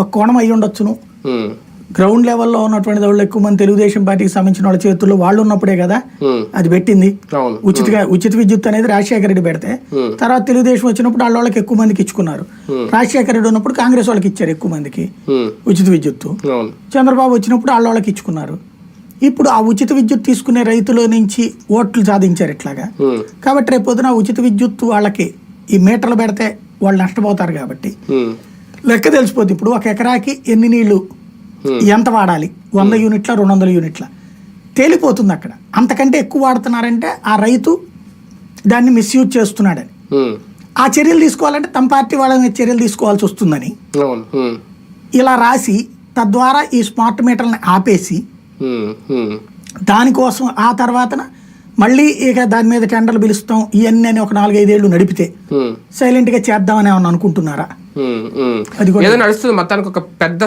ఒక కోణం అయి ఉండొచ్చును. గ్రౌండ్ లెవెల్లో ఉన్నటువంటి వాళ్ళు ఎక్కువ మంది తెలుగుదేశం పార్టీకి సంబంధించిన వాళ్ళ చేతుల్లో వాళ్ళు ఉన్నప్పుడే కదా అది పెట్టింది. ఉచితగా ఉచిత విద్యుత్ అనేది రాజశేఖర రెడ్డి పెడితే. తర్వాత తెలుగుదేశం వచ్చినప్పుడు వాళ్ళ వాళ్ళకి ఎక్కువ మందికి ఇచ్చుకున్నారు. రాజశేఖర రెడ్డి ఉన్నప్పుడు కాంగ్రెస్ వాళ్ళకి ఇచ్చారు ఎక్కువ మందికి ఉచిత విద్యుత్తు. చంద్రబాబు వచ్చినప్పుడు వాళ్ళ వాళ్ళకి ఇచ్చుకున్నారు. ఇప్పుడు ఆ ఉచిత విద్యుత్ తీసుకునే రైతుల నుంచి ఓట్లు సాధించారు ఇట్లాగా. కాబట్టి రేపు పొద్దున ఉచిత విద్యుత్ వాళ్ళకి ఈ మీటర్లు పెడితే వాళ్ళు నష్టపోతారు కాబట్టి లెక్క తెలిసిపోద్ది. ఇప్పుడు ఒక ఎకరాకి ఎన్ని నీళ్ళు? ఎంత వాడాలి? వంద యూనిట్ల రెండు వందల యూనిట్ల. తేలిపోతుంది అక్కడ. అంతకంటే ఎక్కువ వాడుతున్నారంటే ఆ రైతు దాన్ని మిస్యూజ్ చేస్తున్నాడని. ఆ చర్యలు తీసుకోవాలంటే తమ పార్టీ వాళ్ళ మీద చర్యలు తీసుకోవాల్సి వస్తుందని. ఇలా రాసి తద్వారా ఈ స్మార్ట్ మీటర్ని ఆపేసి దానికోసం ఆ తర్వాతన మళ్ళీ ఇక దాని మీద టెండర్లు పిలుస్తాం ఇవన్నీ అని ఒక నాలుగైదేళ్ళు నడిపితే సైలెంట్గా చేద్దామని ఏమన్నా అనుకుంటున్నారా. అది కూడా ఏదో నడుస్తుంది మొత్తానికి ఒక పెద్ద